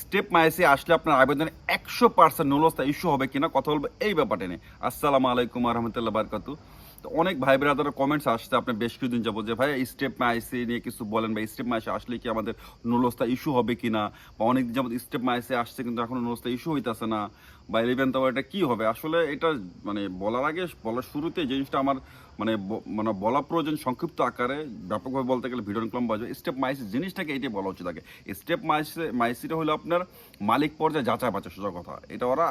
Step মাইসে আসলে আপনার আবেদনে একশো পার্সেন্ট নলস্তা ইস্যু হবে কিনা কথা বলব এই ব্যাপারটা নিয়ে। আসসালামু আলাইকুম রহমতুল্লাহ বারকাতু অনেক ভাই ব্রাদার কমেন্টস আসছে, আপনি বেশ কিছুদিন যাব যে, ভাই স্টেপ মাইসে নিয়ে কিছু বলেন বা স্টেপ মাইসে আসলে কি আমাদের নুলস্তা ইস্যু হবে কিনা? বা অনেক যাবত স্টেপ মাইসে আসছে কিন্তু এখন নুলস্তা ইস্যু হইতেছে না। বা ইলেভেন তো এটা কী হবে? আসলে এটা মানে বলার আগে, বলার শুরুতে জিনিসটা আমার মানে মানে বলা প্রয়োজন সংক্ষিপ্ত আকারে। ব্যাপকভাবে বলতে গেলে ভিডিও ক্লম বাজবে স্টেপ মাইসি জিনিসটাকে এটাই বলা উচিত আগে। স্টেপ মাইসি মাইসিটা হলো আপনার মালিক পর্যায়ে যাচাই বাঁচা সোজা কথা। এটা ওরা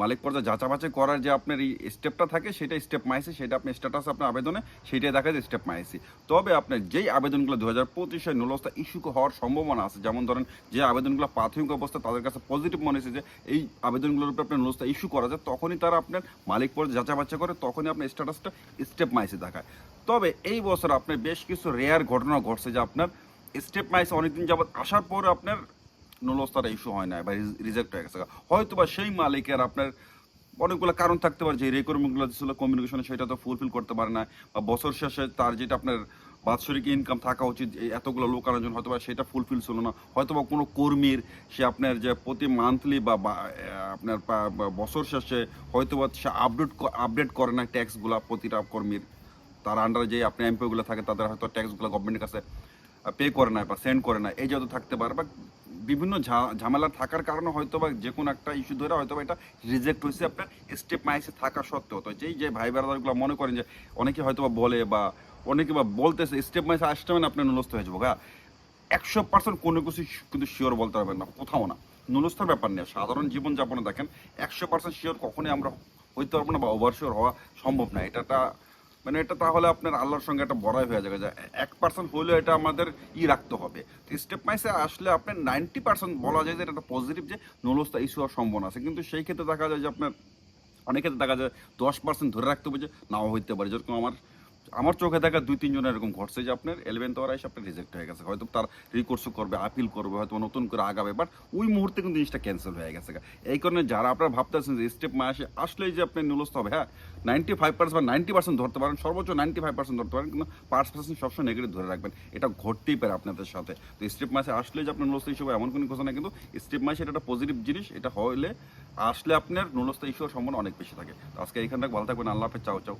মালিক পর্যায়ে যাচা বাছাই করার যে আপনার এই স্টেপটা থাকে সেটা স্টেপ মাইসি, সেটা আপনি স্ট্যাটাস আপনার আবেদনে, সেটাই দেখা যায় স্টেপ মাইসি। তবে আপনার যেই আবেদনগুলো দু হাজার পঁচিশে নুলস্তা ইস্যু হওয়ার সম্ভাবনা আছে, যেমন ধরেন যে আবেদনগুলো প্রাথমিক অবস্থা, তাদের কাছে পজিটিভ মনে হয়েছে যে এই আবেদনগুলোর উপরে আপনার নুলস্তা ইস্যু করা যায়, তখনই তারা আপনার মালিক পর্যায়ে যাচা বাছাই করে, তখনই আপনার স্ট্যাটাসটা স্টেপ মাইসি দেখায়। তবে এই বছর আপনার বেশ কিছু রেয়ার ঘটনা ঘটছে যে আপনার স্টেপ মাইসি অনেকদিন যাবত আসার পরে আপনার নুলস্তার ইস্যু হয় না বা রিজেক্ট হয়ে গেছে। হয়তো বা সেই মালিকের আপনার অনেকগুলো কারণ থাকতে পারে, যে রেকর্ডমেন্টগুলো ছিল কমিউনিকেশনে সেটা তো ফুলফিল করতে পারে না বা বছর শেষে তার যেটা আপনার বাৎসরিক ইনকাম থাকা উচিত এতগুলো লোক আনার জন্য হয়তো বা সেটা ফুলফিল ছিল না। হয়তো বা কোনো কর্মীর সে আপনার যে প্রতি মান্থলি বা আপনার বছর শেষে হয়তো বা সে আপডেট আপডেট করে না ট্যাক্সগুলো প্রতিটা কর্মীর। তার আন্ডারে যে আপনি এমপিগুলো থাকে, তাদের হয়তো ট্যাক্সগুলো গভর্নমেন্টের কাছে পে করে না বা সেন্ড করে না এই যত থাকতে পারে বা বিভিন্ন ঝামেলা থাকার কারণে হয়তো বা যে কোনো একটা ইস্যু ধরে হয়তো এটা রিজেক্ট হয়েছে, আপনার স্টেপ মাইসে থাকা সত্ত্বেও। তো যেই যে ভাই ব্রাদারগুলো মনে করেন যে অনেকে হয়তো বা বলে বা অনেকে বা বলতেছে স্টেপ মাইসে আসতে মানে আপনি নুলস্ত হয়ে যাব। হ্যাঁ একশো পার্সেন্ট কোনো কিছু কিন্তু শিওর বলতে পারবেন না, কোথাও না। নুলস্থার ব্যাপার নেই। সাধারণ জীবনযাপনে দেখেন, একশো পার্সেন্ট শিওর কখনোই আমরা হইতে পারব না বা ওভার শিওর হওয়া সম্ভব না। এটা মানে এটা তাহলে আপনার আল্লাহর সঙ্গে একটা বড়াই হয়ে যাবে এক পার্সেন্ট হলেও এটা আমাদের ই রাখতে হবে। স্টেপ মাইসে আসলে আপনার নাইনটি পার্সেন্ট বলা যায় যে এটা একটা পজিটিভ যে নলস্তা ইস্যু হওয়ার সম্ভাবনা আছে। কিন্তু সেই ক্ষেত্রে দেখা যায় যে আপনার অনেক ক্ষেত্রে দেখা যায় দশ পার্সেন্ট ধরে রাখতে হবে যে নাও হইতে পারে। যেরকম আমার আমার চোখে দেখা দুই, তিনজনের এরকম ঘটছে যে আপনার এলেভেন্থ ওরা এসে আপনার রিজেক্ট হয়ে গেছে। হয়তো তার রিকোর্সও করবে আপিল করবে, হয়তো নতুন করে আগাবে বাট ওই মুহূর্তে কিন্তু জিনিসটা ক্যান্সেল হয়ে গেছে। এই কারণে যারা আপনারা ভাবতেছেন যে স্টেপ মাসে আসলেই যে আপনি নুলস্ত হবে হ্যাঁ? নাইনটি ফাইভ পার্সেন্ট বা নাইনটি পার্সেন্ট ধরতে পারেন, সর্বোচ্চ নাইনটি ফাইভ পার্সেন্ট ধরতে পারেন, কিন্তু পাঁচ পার্সেন্ট সবসময় নেগেটিভ ধরে রাখবেন। এটা ঘটতেই পারে আপনাদের সাথে। তো স্টেপ মাসে আসলে যে আপনার নুলস্ত ইস্যু এমন কোনো কথা না কিন্তু স্টেপ মাসে এটা একটা পজিটিভ জিনিস, এটা হলে আসলে আপনার নুলস্ত ইস্যুর সম্ভাবনা অনেক বেশি থাকে। তো আজকে এইখানটা, ভালো থাকবেন, আল্লাহ হাফেজ, চাও চাও।